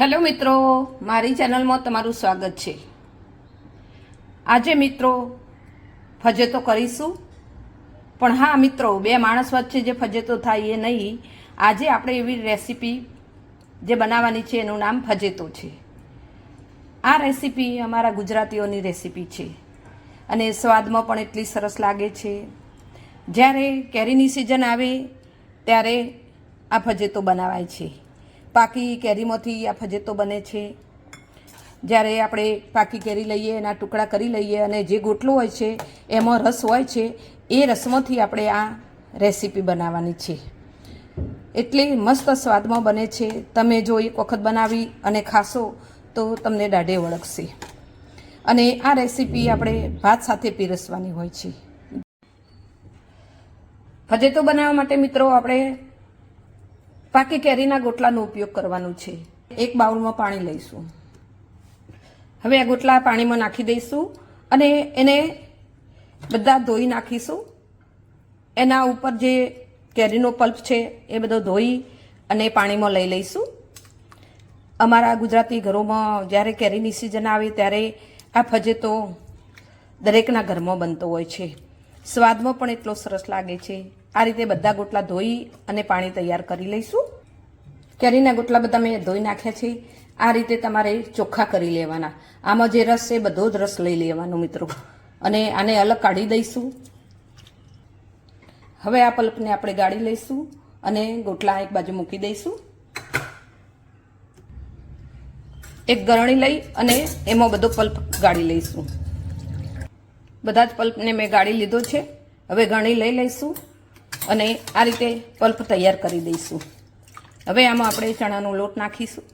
Hello મિત્રો, મારી ચેનલમાં તમારું સ્વાગત છે. આજે મિત્રો, ફજેતો કરીશું. પણ હા મિત્રો, બે માણસ વચ્ચે જે ફજેતો થાય એ નહીં. આજે આપણે એવી રેસીપી જે બનાવવાની છે, એનું નામ ફજેતો છે. આ રેસીપી અમારા ગુજરાતીઓની રેસીપી છે. અને સ્વાદમાં પણ એટલી સરસ લાગે છે. જ્યારે કેરીની સિઝન આવે, ત્યારે આ ફજેતો બનાવાય છે. પાકી કેરીમાંથી આ ફજેતો બને છે. જ્યારે આપણે પાકી કેરી લઈએ, એના ટુકડા કરી લઈએ અને જે ગોટલો હોય છે, એમાં રસ હોય છે, એ રસમાંથી આપણે આ રેસીપી બનાવવાની છે. એટલે મસ્ત સ્વાદમાં બને છે. તમે જો એક વખત બનાવી અને ખાશો, તો તમને દાઢે ઓળખશે અને આ રેસીપી આપણે ભાત સાથે પીરસવાની હોય છે. ફજેતો બનાવવા માટે મિત્રો, આપણે પાકી કેરીના ગોટલાનો ઉપયોગ કરવાનો છે. એક બાઉલમાં પાણી લઈશું. હવે આ ગોટલા પાણીમાં નાખી દઈશું અને એને બધા ધોઈ નાખીશું. એના ઉપર જે કેરીનો પલ્પ છે એ બધો ધોઈ અને પાણીમાં લઈ લઈશું. અમારા ગુજરાતી ઘરોમાં જ્યારે કેરીની સિઝન આવે ત્યારે આ ફજેતો દરેકના ઘરમાં બનતો હોય છે. સ્વાદમાં પણ એટલો સરસ લાગે છે. આ રીતે બધા ગોટલા ધોઈ અને પાણી તૈયાર કરી લઈશું. કેરીના ગોટલા બધા મેં ધોઈ નાખ્યા છે. આ રીતે તમારે ચોખ્ખા કરી લેવાના. આમાં જે રસ છે બધો જ રસ લઈ લેવાનો મિત્રો. અને આને અલગ કાઢી દઈશું. હવે આ પલ્પને આપણે ગાળી લઈશું અને ગોટલા એક બાજુ મૂકી દઈશું. એક ગરણી લઈ અને એમાં બધો પલ્પ ગાળી લઈશું. બધા જ પલ્પને મેં ગાળી લીધો છે. હવે ગરણી લઈ લઈશું. અને આ રીતે પલ્પ તૈયાર કરી દઈશું. હવે આમાં આપણે ચણાનો લોટ નાખીશું.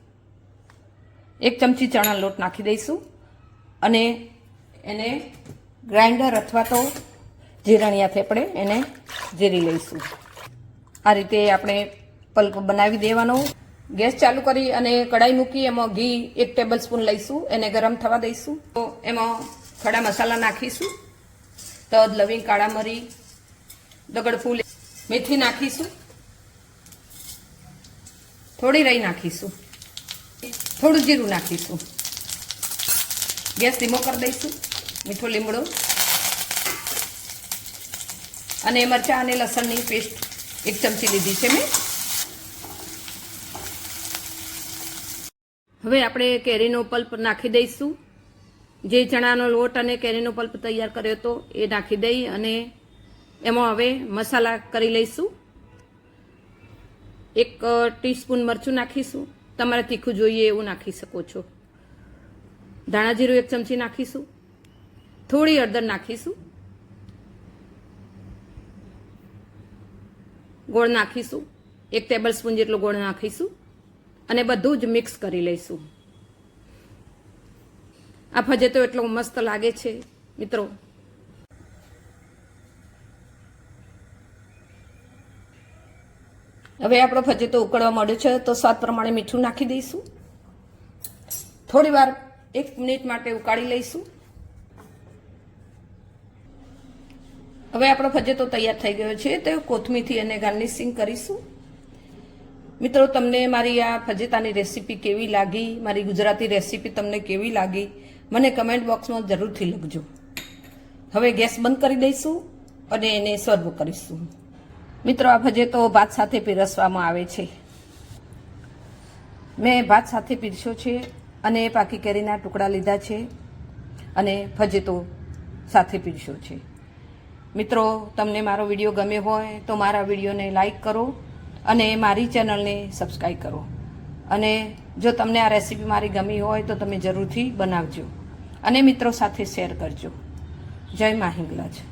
એક ચમચી ચણા લોટ નાખી દઈશું અને એને ગ્રાઇન્ડર અથવા તો જીરણિયાથી આપણે એને જીરી લઈશું. આ રીતે આપણે પલ્પ બનાવી દેવાનો. ગેસ ચાલુ કરી અને કડાઈ મૂકી એમાં ઘી એક ટેબલ સ્પૂન લઈશું. એને ગરમ થવા દઈશું. તો એમાં ખડા મસાલા નાખીશું. તદ, લવિંગ, કાળા મરી દગડ ફૂલ મેથી નાખીશું. થોડી રહી નાખીશું. થોડું જીરું નાખીશું. ગેસ ધીમો કરી દઈશું, મીઠો લીમડો. અને મરચાં અને લસણની પેસ્ટ એક ચમચી લીધી છે મેં. હવે આપણે કેરીનો પલ્પ નાખી દઈશું. જે ચણાનો લોટ અને કેરીનો પલ્પ તૈયાર કર્યો હતો એ નાખી દઈ અને એમાં હવે મસાલા કરી લઈશું. એક ટીસ્પૂન મરચું નાખીશું. તમારે તીખું જોઈએ એવું નાખી શકો છો. ધાણા જીરું એક ચમચી નાખીશું. થોડી હળદર નાખીશું. ગોળ નાખીશું. એક ટેબલ સ્પૂન જેટલો ગોળ નાખીશું. અને બધું જ મિક્સ કરી લઈશું. આ ફજેતો એટલો મસ્ત લાગે છે. મિત્રો હવે આપણો ફજેતો ઉકળવા માંડ્યો છે, તો સ્વાદ પ્રમાણે મીઠું નાખી દઈશું. થોડી વાર એક મિનિટ માટે ઉકાળી લઈશું. હવે આપણો ફજેતો તૈયાર થઈ ગયો છે, તો કોથમીથી એને ગાર્નિશિંગ કરીશું. મિત્રો, તમને મારી આ ફજેતાની રેસીપી કેવી લાગી? મારી ગુજરાતી રેસીપી તમને કેવી લાગી? મને કમેન્ટ બોક્સમાં જરૂરથી લખજો. હવે ગેસ બંધ કરી દઈશું અને એને સર્વ કરીશું. મિત્રો, આ ભજેતો ભાત સાથે પીરસવામાં આવે છે. મેં ભાત સાથે પીરસ્યો છે અને પાકી કેરીના ટુકડા લીધા છે અને ભજેતો સાથે પીરસ્યો છે. મિત્રો, તમને મારો વીડિયો ગમે હોય તો મારા વિડીયોને લાઈક કરો અને મારી ચેનલને સબસ્ક્રાઈબ કરો. અને જો તમને આ રેસીપી મારી ગમી હોય તો તમે જરૂરથી બનાવજો. અને મિત્રો સાથે શેર કરજો. જય માહિંગલાજ